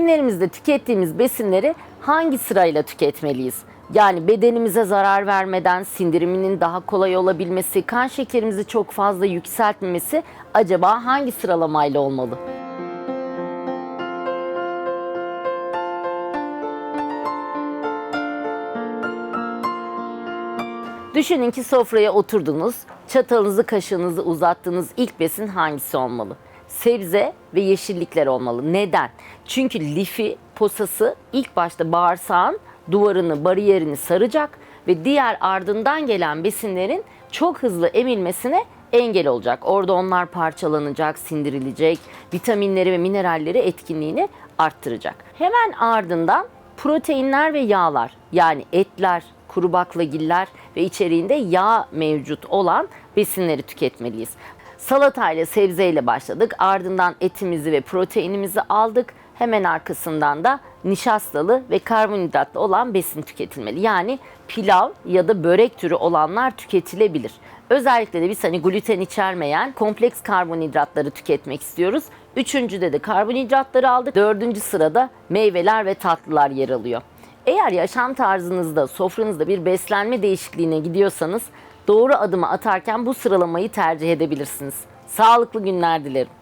Öğünlerimizde tükettiğimiz besinleri hangi sırayla tüketmeliyiz? Yani bedenimize zarar vermeden sindiriminin daha kolay olabilmesi, kan şekerimizi çok fazla yükseltmemesi acaba hangi sıralamayla olmalı? Düşünün ki sofraya oturdunuz, çatalınızı kaşığınızı uzattığınız ilk besin hangisi olmalı? Sebze ve yeşillikler olmalı. Neden? Çünkü lifi, posası ilk başta bağırsağın duvarını, bariyerini saracak ve diğer ardından gelen besinlerin çok hızlı emilmesine engel olacak. Orada onlar parçalanacak, sindirilecek, vitaminleri ve mineralleri etkinliğini arttıracak. Hemen ardından proteinler ve yağlar yani etler, kuru baklagiller ve içeriğinde yağ mevcut olan besinleri tüketmeliyiz. Salatayla, sebzeyle başladık. Ardından etimizi ve proteinimizi aldık. Hemen arkasından da nişastalı ve karbonhidratlı olan besin tüketilmeli. Yani pilav ya da börek türü olanlar tüketilebilir. Özellikle de biz hani gluten içermeyen kompleks karbonhidratları tüketmek istiyoruz. Üçüncüde de karbonhidratları aldık. Dördüncü sırada meyveler ve tatlılar yer alıyor. Eğer yaşam tarzınızda, sofranızda bir beslenme değişikliğine gidiyorsanız doğru adımı atarken bu sıralamayı tercih edebilirsiniz. Sağlıklı günler dilerim.